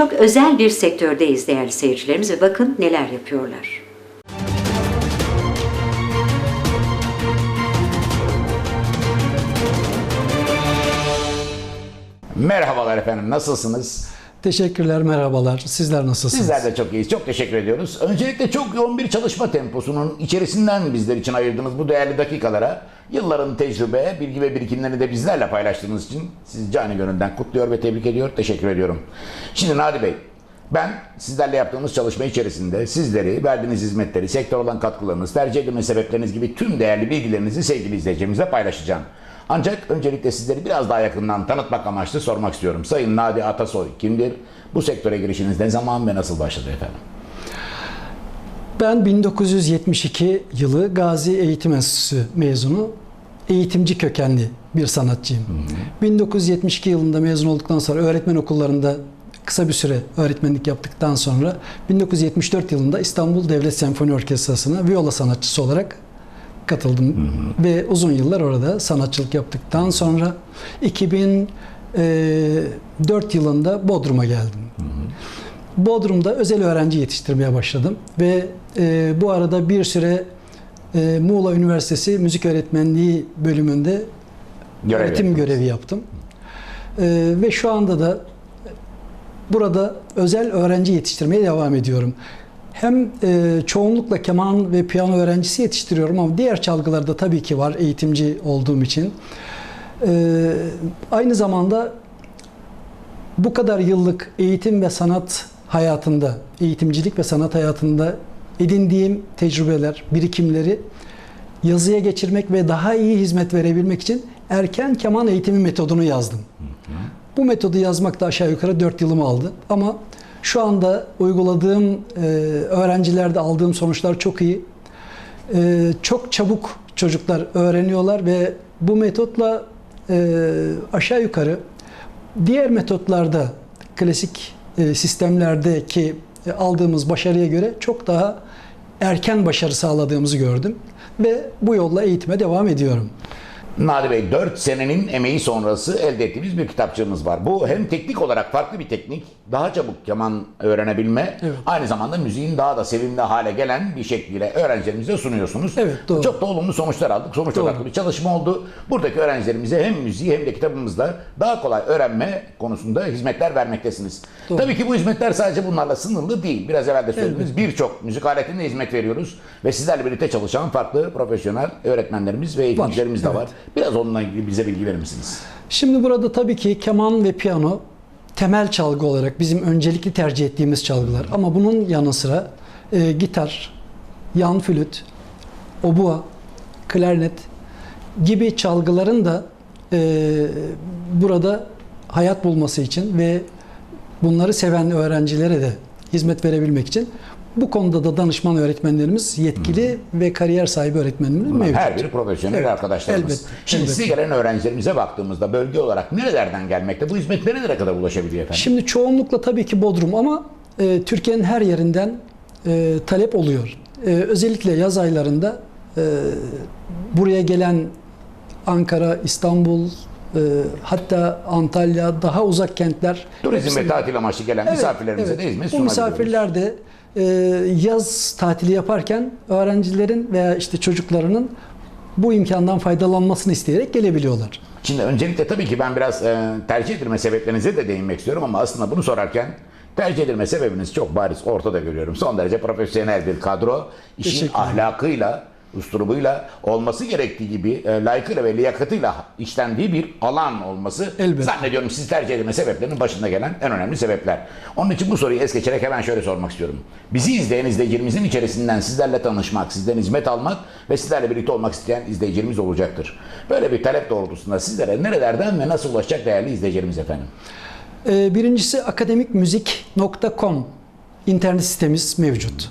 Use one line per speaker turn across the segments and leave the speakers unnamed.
çok özel bir sektördeyiz değerli seyircilerimiz ve bakın neler yapıyorlar.
Merhabalar efendim, nasılsınız?
Teşekkürler, merhabalar. Sizler nasılsınız?
Sizler de çok iyiyiz, çok teşekkür ediyoruz. Öncelikle çok yoğun bir çalışma temposunun içerisinden bizler için ayırdığınız bu değerli dakikalara, yılların tecrübe, bilgi ve birikimlerini de bizlerle paylaştığınız için sizi canı gönülden kutluyor ve tebrik ediyor, teşekkür ediyorum. Şimdi Nadi Bey, ben sizlerle yaptığımız çalışma içerisinde sizleri, verdiğiniz hizmetleri, sektör olan katkılarınız, tercih edilme sebepleriniz gibi tüm değerli bilgilerinizi sevgili izleyicilerimizle paylaşacağım. Ancak öncelikle sizleri biraz daha yakından tanıtmak amaçlı sormak istiyorum. Sayın Nadi Atasoy kimdir? Bu sektöre girişiniz ne zaman ve nasıl başladı efendim?
Ben 1972 yılı Gazi Eğitim Enstitüsü mezunu, eğitimci kökenli bir sanatçıyım. 1972 yılında mezun olduktan sonra öğretmen okullarında kısa bir süre öğretmenlik yaptıktan sonra 1974 yılında İstanbul Devlet Senfoni Orkestrası'na viola sanatçısı olarak katıldım ve uzun yıllar orada sanatçılık yaptıktan sonra 2004 yılında Bodrum'a geldim. Bodrum'da özel öğrenci yetiştirmeye başladım ve e, bu arada bir süre e, Muğla Üniversitesi Müzik Öğretmenliği bölümünde
Görev
öğretim
yaptınız.
görevi yaptım. E, ve şu anda da burada özel öğrenci yetiştirmeye devam ediyorum. Hem e, çoğunlukla keman ve piyano öğrencisi yetiştiriyorum ama diğer çalgılarda tabii ki var eğitimci olduğum için. E, aynı zamanda bu kadar yıllık eğitim ve sanat hayatında, eğitimcilik ve sanat hayatında edindiğim tecrübeler, birikimleri yazıya geçirmek ve daha iyi hizmet verebilmek için erken keman eğitimi metodunu yazdım. Bu metodu yazmak da aşağı yukarı 4 yılımı aldı. Ama şu anda uyguladığım e, öğrencilerde aldığım sonuçlar çok iyi. E, çok çabuk çocuklar öğreniyorlar ve bu metotla e, aşağı yukarı diğer metotlarda klasik e, sistemlerdeki e, aldığımız başarıya göre çok daha erken başarı sağladığımızı gördüm ve bu yolla eğitime devam ediyorum.
Nadi Bey 4 senenin emeği sonrası elde ettiğimiz bir kitapçığımız var. Bu hem teknik olarak farklı bir teknik, daha çabuk keman öğrenebilme,
Evet.
aynı zamanda müziğin daha da sevimli hale gelen bir şekliyle öğrencilerimize sunuyorsunuz.
Evet, doğru.
Çok da olumlu sonuçlar aldık. Sonuç
Doğru.
odaklı bir çalışma oldu. Buradaki öğrencilerimize hem müziği hem de kitabımızda daha kolay öğrenme konusunda hizmetler vermektesiniz.
Doğru.
Tabii ki bu hizmetler sadece bunlarla sınırlı değil. Biraz evvel de söylediğiniz birçok müzik aletine hizmet veriyoruz. Ve sizlerle birlikte çalışan farklı profesyonel öğretmenlerimiz ve eğitimcilerimiz de
evet.
Biraz onunla ilgili bize bilgi verir misiniz?
Şimdi burada tabii ki keman ve piyano temel çalgı olarak bizim öncelikli tercih ettiğimiz çalgılar. Ama bunun yanı sıra e, gitar, yan flüt, obua, klarnet gibi çalgıların da e, burada hayat bulması için ve bunları seven öğrencilere de hizmet verebilmek için bu konuda da danışman öğretmenlerimiz yetkili ve kariyer sahibi öğretmenlerimiz mevcut.
her biri profesyonel
Evet,
arkadaşlarımız.
elbette,
Şimdi
elbette.
size gelen öğrencilerimize baktığımızda bölge olarak nerelerden gelmekte? Bu hizmet nerelere kadar ulaşabiliyor efendim?
Şimdi çoğunlukla tabii ki Bodrum ama e, Türkiye'nin her yerinden e, talep oluyor. E, özellikle yaz aylarında e, buraya gelen Ankara, İstanbul, e, hatta Antalya, daha uzak kentler.
Turizm ve
hepsinde-
tatil amaçlı gelen
Evet,
misafirlerimize
evet.
de hizmet
Bu misafirler de e, yaz tatili yaparken öğrencilerin veya işte çocuklarının bu imkandan faydalanmasını isteyerek gelebiliyorlar.
Şimdi öncelikle tabii ki ben biraz e, tercih edilme sebeplerinize de değinmek istiyorum ama aslında bunu sorarken tercih edilme sebebiniz çok bariz ortada görüyorum. Son derece profesyonel bir kadro, işin ahlakıyla, usturubuyla olması gerektiği gibi e, layıkıyla ve liyakatıyla işlendiği bir alan olması
Elbette.
zannediyorum siz tercih edilme sebeplerinin başında gelen en önemli sebepler. Onun için bu soruyu es geçerek hemen şöyle sormak istiyorum. Bizi izleyen izleyicilerimizin içerisinden sizlerle tanışmak, sizden hizmet almak ve sizlerle birlikte olmak isteyen izleyicilerimiz olacaktır. Böyle bir talep doğrultusunda sizlere nerelerden ve nasıl ulaşacak değerli izleyicilerimiz efendim?
Ee, Birincisi akademikmuzik.com internet sitemiz mevcut.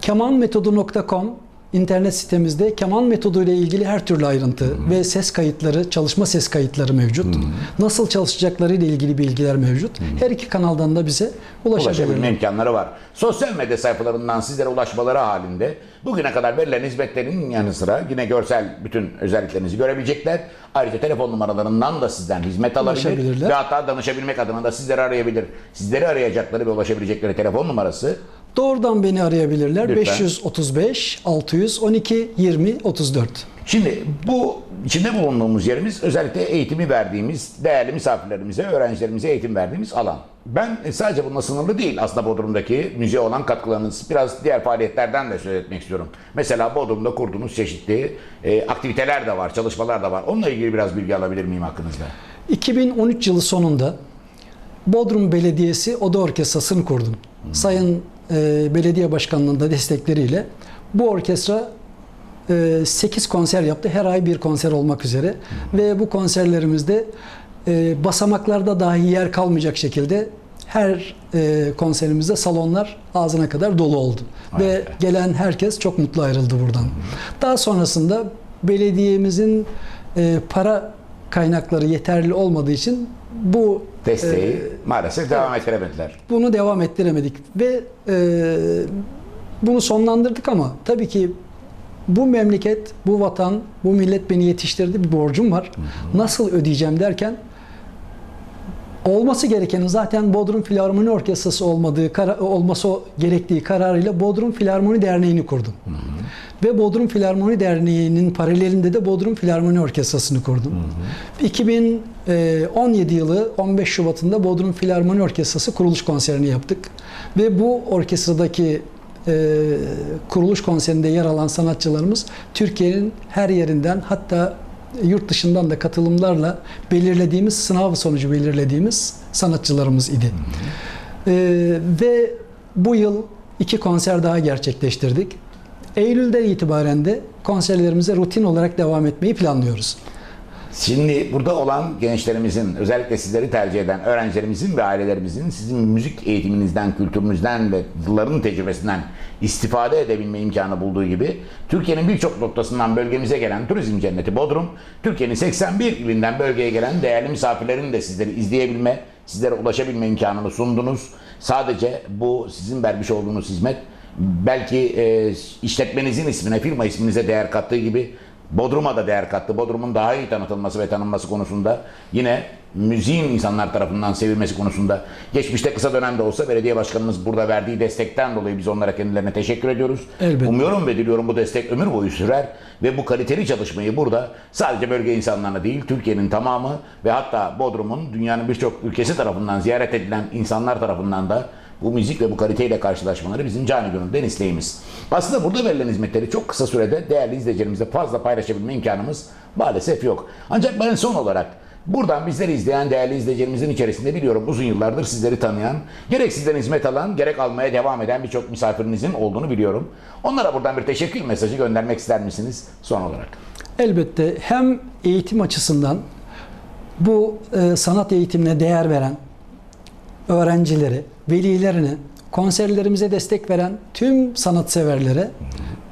Kemanmetodu.com internet sitemizde keman metodu ile ilgili her türlü ayrıntı ve ses kayıtları, çalışma ses kayıtları mevcut. Nasıl çalışacakları ile ilgili bilgiler mevcut. Her iki kanaldan da bize
ulaşabilme imkanları var. Sosyal medya sayfalarından sizlere ulaşmaları halinde bugüne kadar verilen hizmetlerin yanı sıra yine görsel bütün özelliklerinizi görebilecekler. Ayrıca telefon numaralarından da sizden hizmet alabilir ve hatta danışabilmek adına da sizleri arayabilir. Sizleri arayacakları ve ulaşabilecekleri telefon numarası
Doğrudan beni arayabilirler.
Lütfen.
535 612 20 34.
Şimdi bu içinde bulunduğumuz yerimiz özellikle eğitimi verdiğimiz, değerli misafirlerimize, öğrencilerimize eğitim verdiğimiz alan. Ben sadece bununla sınırlı değil aslında Bodrum'daki müziğe olan katkılarınız. Biraz diğer faaliyetlerden de söz etmek istiyorum. Mesela Bodrum'da kurduğunuz çeşitli e, aktiviteler de var, çalışmalar da var. Onunla ilgili biraz bilgi alabilir miyim hakkınızda?
2013 yılı sonunda Bodrum Belediyesi Oda Orkestrası'nı kurdum. Sayın e, Belediye Başkanlığı'nın da destekleriyle bu orkestra 8 konser yaptı. Her ay bir konser olmak üzere. Ve bu konserlerimizde e, basamaklarda dahi yer kalmayacak şekilde her e, konserimizde salonlar ağzına kadar dolu oldu. Ve
Harika.
gelen herkes çok mutlu ayrıldı buradan. Daha sonrasında belediyemizin e, para kaynakları yeterli olmadığı için bu
Desteği
e,
maalesef devam ettiremediler.
bunu devam ettiremedik ve e, bunu sonlandırdık ama tabii ki bu memleket, bu vatan, bu millet beni yetiştirdi bir borcum var. Nasıl ödeyeceğim derken olması gerekenin zaten Bodrum Filarmoni Orkestrası olmadığı kara- olması gerektiği kararıyla Bodrum Filarmoni Derneği'ni kurdum. Ve Bodrum Filarmoni Derneği'nin paralelinde de Bodrum Filarmoni Orkestrası'nı kurdum. 2017 yılı 15 Şubat'ında Bodrum Filarmoni Orkestrası kuruluş konserini yaptık. Ve bu orkestradaki e, kuruluş konserinde yer alan sanatçılarımız Türkiye'nin her yerinden hatta yurt dışından da katılımlarla belirlediğimiz sınav sonucu belirlediğimiz sanatçılarımız idi. E, ve bu yıl iki konser daha gerçekleştirdik. Eylül'den itibaren de konserlerimize rutin olarak devam etmeyi planlıyoruz.
Şimdi burada olan gençlerimizin, özellikle sizleri tercih eden öğrencilerimizin ve ailelerimizin sizin müzik eğitiminizden, kültürünüzden ve yılların tecrübesinden istifade edebilme imkanı bulduğu gibi Türkiye'nin birçok noktasından bölgemize gelen turizm cenneti Bodrum, Türkiye'nin 81 ilinden bölgeye gelen değerli misafirlerin de sizleri izleyebilme, sizlere ulaşabilme imkanını sundunuz. Sadece bu sizin vermiş olduğunuz hizmet belki e, işletmenizin ismine, firma isminize değer kattığı gibi Bodrum'a da değer kattı. Bodrum'un daha iyi tanıtılması ve tanınması konusunda yine müziğin insanlar tarafından sevilmesi konusunda geçmişte kısa dönemde olsa belediye başkanımız burada verdiği destekten dolayı biz onlara kendilerine teşekkür ediyoruz.
Elbette.
Umuyorum ve diliyorum bu destek ömür boyu sürer ve bu kaliteli çalışmayı burada sadece bölge insanlarına değil Türkiye'nin tamamı ve hatta Bodrum'un dünyanın birçok ülkesi tarafından ziyaret edilen insanlar tarafından da bu müzik ve bu kaliteyle karşılaşmaları bizim cani gönülden isteğimiz. Aslında burada verilen hizmetleri çok kısa sürede değerli izleyicilerimizle fazla paylaşabilme imkanımız maalesef yok. Ancak ben son olarak buradan bizleri izleyen değerli izleyicilerimizin içerisinde biliyorum uzun yıllardır sizleri tanıyan, gerek sizden hizmet alan, gerek almaya devam eden birçok misafirinizin olduğunu biliyorum. Onlara buradan bir teşekkür mesajı göndermek ister misiniz son olarak?
Elbette hem eğitim açısından bu e, sanat eğitimine değer veren öğrencileri, velilerine, konserlerimize destek veren tüm sanatseverlere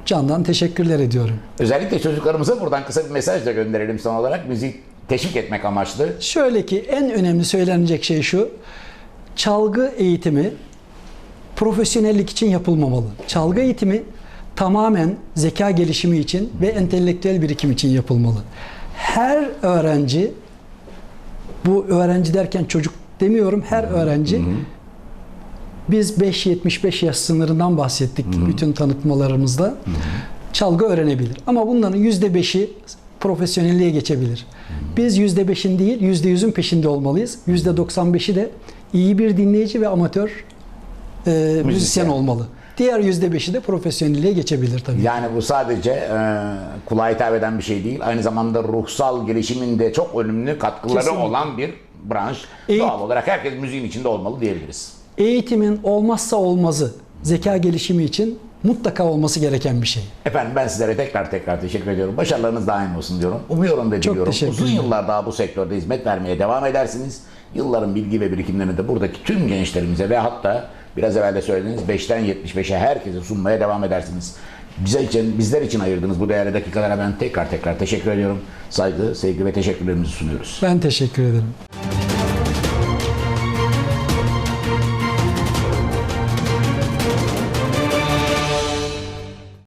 candan teşekkürler ediyorum.
Özellikle çocuklarımıza buradan kısa bir mesaj da gönderelim son olarak. Müzik teşvik etmek amaçlı.
Şöyle ki en önemli söylenecek şey şu. Çalgı eğitimi profesyonellik için yapılmamalı. Çalgı eğitimi tamamen zeka gelişimi için ve entelektüel birikim için yapılmalı. Her öğrenci bu öğrenci derken çocuk demiyorum her öğrenci biz 5-75 yaş sınırından bahsettik bütün tanıtmalarımızda. Çalgı öğrenebilir. Ama bunların %5'i profesyonelliğe geçebilir. Biz %5'in değil %100'ün peşinde olmalıyız. %95'i de iyi bir dinleyici ve amatör e, müzisyen olmalı. Diğer %5'i de profesyonelliğe geçebilir tabii.
Yani bu sadece e, kulağa hitap eden bir şey değil. Aynı zamanda ruhsal gelişiminde çok önemli katkıları
Kesinlikle.
olan bir branş.
Eğit-
Doğal olarak herkes müziğin içinde olmalı diyebiliriz.
Eğitimin olmazsa olmazı zeka gelişimi için mutlaka olması gereken bir şey.
Efendim ben sizlere tekrar tekrar teşekkür ediyorum. Başarılarınız daim olsun diyorum. Umuyorum
Çok
diliyorum.
teşekkür
Uzun
ederim.
yıllar daha bu sektörde hizmet vermeye devam edersiniz. Yılların bilgi ve birikimlerini de buradaki tüm gençlerimize ve hatta biraz evvel de söylediğiniz 5'ten 75'e herkese sunmaya devam edersiniz. Bize için, bizler için ayırdığınız bu değerli dakikalara ben tekrar tekrar teşekkür ediyorum. Saygı, sevgi ve teşekkürlerimizi sunuyoruz.
Ben teşekkür ederim.